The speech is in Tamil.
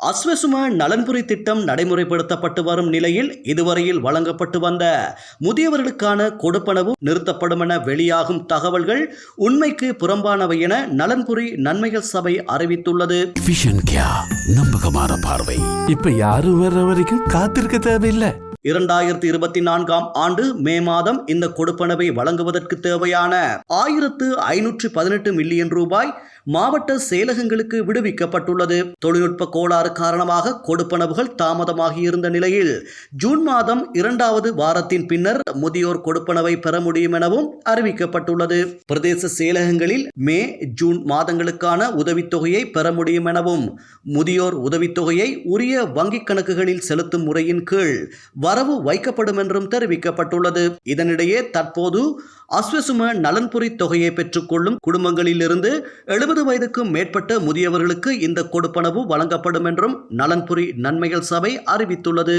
அஸ்வசும நலன்புரி திட்டம் நடைமுறைப்படுத்தப்பட்டு வரும் நிலையில் இதுவரையில் வழங்கப்பட்டு வந்த முதியவர்களுக்கான கொடுப்பனவு நிறுத்தப்படும் என வெளியாகும் தகவல்கள் உண்மைக்கு புறம்பானவை என நலன்புரி நன்மைகள் சபை அறிவித்துள்ளது. நம்பகமான பார்வை. இப்ப யாரும் வர்ற வரைக்கும் காத்திருக்க தேவையில்லை. இரண்டாயிரத்தி இருபத்தி நான்காம் ஆண்டு மே மாதம் இந்த கொடுப்பனவை வழங்குவதற்கு தேவையான ஆயிரத்து ஐநூற்று பதினெட்டு மில்லியன் ரூபாய் மாவட்ட செயலகங்களுக்கு விடுவிக்கப்பட்டுள்ளது. தொழில்நுட்ப கோளாறு காரணமாக கொடுப்பனவுகள் தாமதமாகியிருந்த நிலையில் ஜூன் மாதம் இரண்டாவது வாரத்தின் பின்னர் முதியோர் கொடுப்பனவை பெற முடியும் எனவும் அறிவிக்கப்பட்டுள்ளது. பிரதேச செயலகங்களில் மே ஜூன் மாதங்களுக்கான உதவித்தொகையை பெற முடியும் எனவும் முதியோர் உதவித்தொகையை உரிய வங்கிக் கணக்குகளில் செலுத்தும் முறையின் கீழ் வரவு வைக்கப்படும் என்றும் தெரிவிக்கப்பட்டுள்ளது. இதனிடையே தற்போது அஸ்வசும நலன்புரி தொகையை பெற்றுக்கொள்ளும் குடும்பங்களிலிருந்து எழுபது வயதுக்கும் மேற்பட்ட முதியவர்களுக்கு இந்த கொடுப்பனவு வழங்கப்படும் என்றும் நலன்புரி நன்மைகள் சபை அறிவித்துள்ளது.